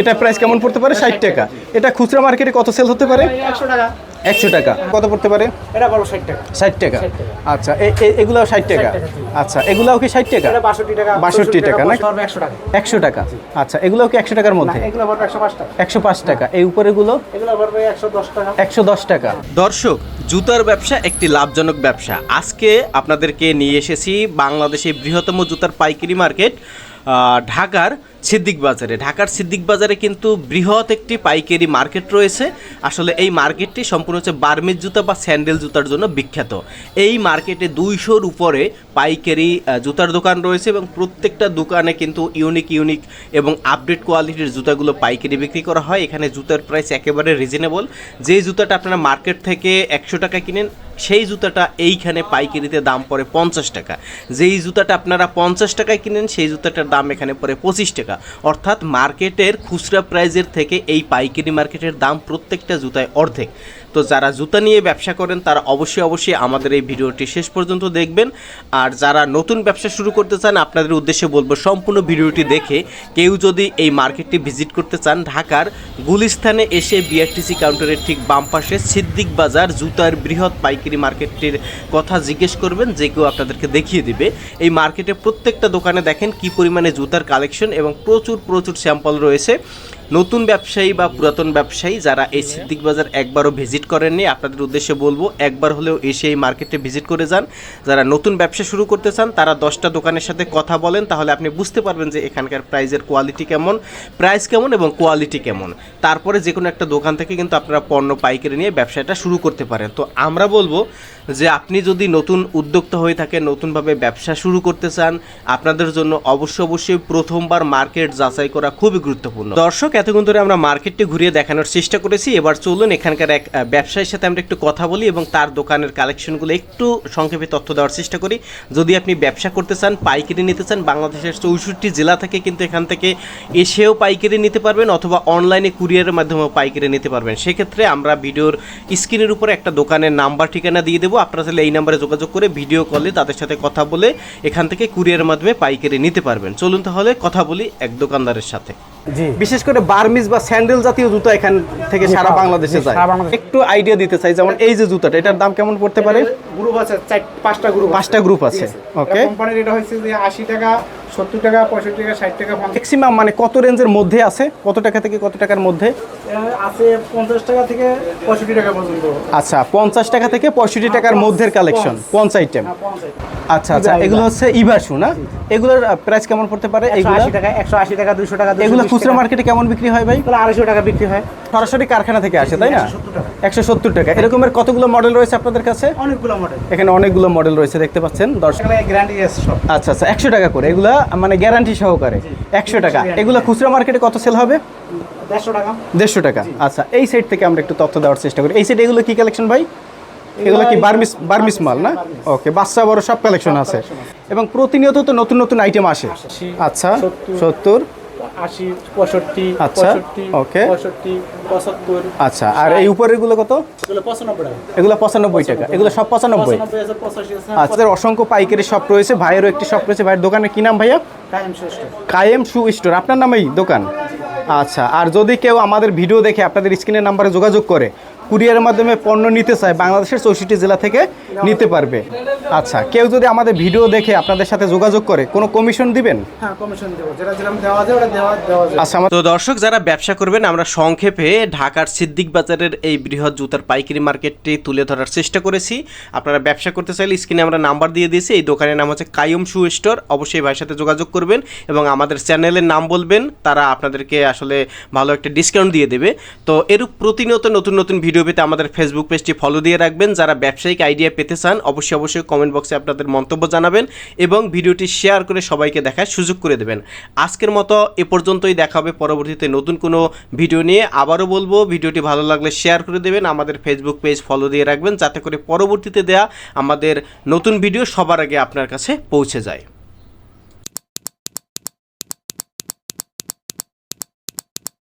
এটা প্রাইস কেমন পড়তে পারে? ষাট টাকা। এটা খুচরা মার্কেটে কত সেল হতে পারে? একশো টাকা। একশো টাকা। কত পড়তে পারে? এটা বড় ষাট টাকা। ষাট টাকা। আচ্ছা এগুলাও ষাট টাকা। আচ্ছা এগুলাও কি ষাট টাকা? বাষট্টি টাকা 62 টাকা না? একশো টাকা। একশো টাকা। আচ্ছা এগুলোও কি একশো টাকার মধ্যে? একশো পাঁচ টাকা। এই উপরেগুলো এগুলো পড়বে একশো দশ টাকা। একশো দশ টাকা। দর্শক জুতার ব্যবসা একটি লাভজনক ব্যবসা। আজকে আপনাদেরকে নিয়ে এসেছি বাংলাদেশের বৃহত্তম জুতার পাইকারি মার্কেট ঢাকার সিদ্দিক বাজারে। ঢাকার সিদ্দিক বাজারে কিন্তু বৃহৎ একটি পাইকারি মার্কেট রয়েছে। আসলে এই মার্কেটটি সম্পূর্ণ হচ্ছে বার্মিজ জুতা বা স্যান্ডেল জুতার জন্য বিখ্যাত। এই মার্কেটে দুইশোর উপরে পাইকারি জুতার দোকান রয়েছে এবং প্রত্যেকটা দোকানে কিন্তু ইউনিক ইউনিক এবং আপডেট কোয়ালিটির জুতাগুলো পাইকারি বিক্রি করা হয়। এখানে জুতার প্রাইস একেবারে রিজনেবল যে জুতাটা আপনারা মার্কেট থেকে একশো টাকা কিনেন, সেই জুতাটা এইখানে পাইকারিতে দাম পড়ে পঞ্চাশ টাকা। যেই জুতাটা আপনারা পঞ্চাশ টাকায় কিনেন, সেই জুতাটার দাম এখানে পড়ে পঁচিশ টাকা। অর্থাৎ মার্কেটের খুচরা প্রাইজের থেকে এই পাইকারি মার্কেটের দাম প্রত্যেকটা জুতায় অর্ধেক। তো যারা জুতা নিয়ে ব্যবসা করেন, তারা অবশ্যই অবশ্যই আমাদের এই ভিডিওটি শেষ পর্যন্ত দেখবেন। আর যারা নতুন ব্যবসা শুরু করতে চান, আপনাদের উদ্দেশ্যে বলব সম্পূর্ণ ভিডিওটি দেখে কেউ যদি এই মার্কেটটি ভিজিট করতে চান, ঢাকার গুলিস্তানে এসে বিআরটিসি কাউন্টারের ঠিক বাম পাশে সিদ্দিক বাজার জুতার বৃহৎ পাইকারি মার্কেটটির কথা জিজ্ঞেস করবেন, যে কেউ আপনাদেরকে দেখিয়ে দিবে। এই মার্কেটে প্রত্যেকটা দোকানে দেখেন কি পরিমাণে জুতার কালেকশন এবং প্রচুর প্রচুর স্যাম্পল রয়েছে। নতুন ব্যবসায়ী বা পুরাতন ব্যবসায়ী যারা এই সিদ্দিক বাজার একবারও ভিজিট করেননি, আপনাদের উদ্দেশ্যে বলব, একবার হলেও এসে এই মার্কেটে ভিজিট করে যান। যারা নতুন ব্যবসা শুরু করতে চান, তারা দশটা দোকানের সাথে কথা বলেন, তাহলে আপনি বুঝতে পারবেন যে এখানকার প্রাইজের কোয়ালিটি কেমন, প্রাইস কেমন এবং কোয়ালিটি কেমন। তারপরে যে কোনো একটা দোকান থেকে কিন্তু আপনারা পণ্য পাইকারি নিয়ে ব্যবসাটা শুরু করতে পারেন। তো আমরা বলব যে আপনি যদি নতুন উদ্যোক্তা হয়ে থাকেন, নতুনভাবে ব্যবসা শুরু করতে চান, আপনাদের জন্য অবশ্যই অবশ্যই প্রথমবার মার্কেট যাচাই করা খুবই গুরুত্বপূর্ণ। দর্শক, এতক্ষণ ধরে আমরা মার্কেটটি ঘুরিয়ে দেখানোর চেষ্টা করেছি। এবার চলুন এখানকার এক ব্যবসায়ীর সাথে আমরা একটু কথা বলি এবং তার দোকানের কালেকশনগুলো একটু সংক্ষেপে তথ্য দেওয়ার চেষ্টা করি। যদি আপনি ব্যবসা করতে চান, পাইকারি নিতে চান, বাংলাদেশের চৌষট্টি জেলা থেকে কিন্তু এখান থেকে এসেও পাইকারি নিতে পারবেন অথবা অনলাইনে কুরিয়ারের মাধ্যমেও পাইকারি নিতে পারবেন। সেক্ষেত্রে আমরা ভিডিওর স্ক্রিনের উপরে একটা দোকানের নাম্বার ঠিকানা দিয়ে দেবো। আপনারা তাহলে এই নাম্বারে যোগাযোগ করে ভিডিও কলে তাদের সাথে কথা বলে এখান থেকে কুরিয়ারের মাধ্যমে পাইকারি নিতে পারবেন। চলুন তাহলে কথা বলি এক দোকানদারের সাথে। বিশেষ করে বার্মিজ বা স্যান্ডেল জাতীয় জুতো এখান থেকে সারা বাংলাদেশে যায়। একটু আইডিয়া দিতে চাই যেমন এই যে জুতাটা এটার দাম কেমন পড়তে পারে? গ্রুপ আছে চার পাঁচটা গ্রুপ পাঁচটা গ্রুপ আছে, ওকে কোম্পানির এটা হয়েছে যে আশি টাকা সত্তর টাকা পঁয়ষট্টি টাকা ষাট টাকা ম্যাক্সিমাম মানে কত রেঞ্জের মধ্যে আছে? কত টাকা থেকে কত টাকার মধ্যে? আছে পঞ্চাশ টাকা থেকে পঁয়ষট্টি টাকা পর্যন্ত। আচ্ছা পঞ্চাশ টাকা থেকে পঁয়ষট্টি টাকার মধ্যের কালেকশন পঞ্চ আইটেম আচ্ছা আচ্ছা এগুলো হচ্ছে ইভাসু না? এগুলোর প্রাইস কেমন পড়তে পারে? এগুলো? টাকা একশো আশি টাকা দুশো টাকা এগুলো খুচরা মার্কেটে কেমন বিক্রি হয় ভাই? আড়াইশো টাকা বিক্রি হয়। সরাসরি কারখানা থেকে আসে তাই না? একশো সত্তর টাকা। এরকমের কতগুলো মডেল রয়েছে আপনাদের কাছে? অনেকগুলো মডেল এখানে অনেকগুলো মডেল রয়েছে দেখতে পাচ্ছেন? দর্শক আচ্ছা আচ্ছা একশো টাকা করে। এগুলা মানে গ্যারান্টি সহকারে। একশো টাকা। এগুলো খুচরা মার্কেটে কত সেল হবে? দেড়শো টাকা। আচ্ছা এই সাইড থেকে আমরা একটু তথ্য দেওয়ার চেষ্টা করি। এই সাইড এগুলো কি কালেকশন ভাই? এগুলো কি বার্মিস বার্মিস মাল না? ওকে বাচ্চা বড় সব কালেকশন আছে। এবং প্রতিনিয়ত তো নতুন নতুন আইটেম আসে। আচ্ছা সত্তর। আশি পঁয়ষট্টি আচ্ছা, ওকে। পঁয়ষট্টি পঁচাত্তর আচ্ছা আর এই উপরেরগুলো কত? এগুলো পঁচানব্বই টাকা। এগুলো পঁচানব্বই টাকা। এগুলো সব পঁচানব্বই? আচ্ছা অসংখ্য পাইকারি শপ রয়েছে। ভাইয়েরও একটি শপ রয়েছে। ভাইয়ের দোকানের কি নাম ভাইয়া? কায়েম শু স্টোর আপনার নামেই দোকান? আচ্ছা আর যদি কেউ আমাদের ভিডিও দেখে আপনাদের স্ক্রিনের নাম্বারে যোগাযোগ করে কুরিয়ারের মাধ্যমে পণ্য নিতে চায় বাংলাদেশের চৌষট্টি জেলা থেকে নিতে পারবে। আচ্ছা কেউ যদি আমাদের ভিডিও দেখে আপনাদের সাথে যোগাযোগ করে কোনো কমিশন দিবেন? হ্যাঁ আচ্ছা তো দর্শক যারা ব্যবসা করবেন আমরা সংক্ষেপে ঢাকার সিদ্দিক বাজারের এই বৃহৎ জুতার পাইকারি মার্কেটটি তুলে ধরার চেষ্টা করেছি। আপনারা ব্যবসা করতে চাইলে স্ক্রিনে আমরা নাম্বার দিয়ে দিয়েছি। এই দোকানের নাম হচ্ছে কায়ুম শু স্টোর। অবশ্যই ভাইয়ের সাথে যোগাযোগ করবেন এবং আমাদের চ্যানেলের নাম বলবেন। তারা আপনাদেরকে আসলে ভালো একটা ডিসকাউন্ট দিয়ে দেবে। তো এরূপ প্রতিনিয়ত নতুন নতুন ভিডিও পেতে আমাদের ফেসবুক পেজটি ফলো দিয়ে রাখবেন। যারা ব্যবসায়িক আইডিয়া পেতে চান, অবশ্যই অবশ্যই কমেন্ট বক্সে আপনাদের মন্তব্য জানাবেন এবং ভিডিওটি শেয়ার করে সবাইকে দেখার সুযোগ করে দেবেন। আজকের মতো এ পর্যন্তই দেখা হবে পরবর্তীতে নতুন কোনো ভিডিও নিয়ে। আবারও বলব, ভিডিওটি ভালো লাগলে শেয়ার করে দেবেন, আমাদের ফেসবুক পেজ ফলো দিয়ে রাখবেন, যাতে করে পরবর্তীতে দেয়া আমাদের নতুন ভিডিও সবার আগে আপনার কাছে পৌঁছে যায়।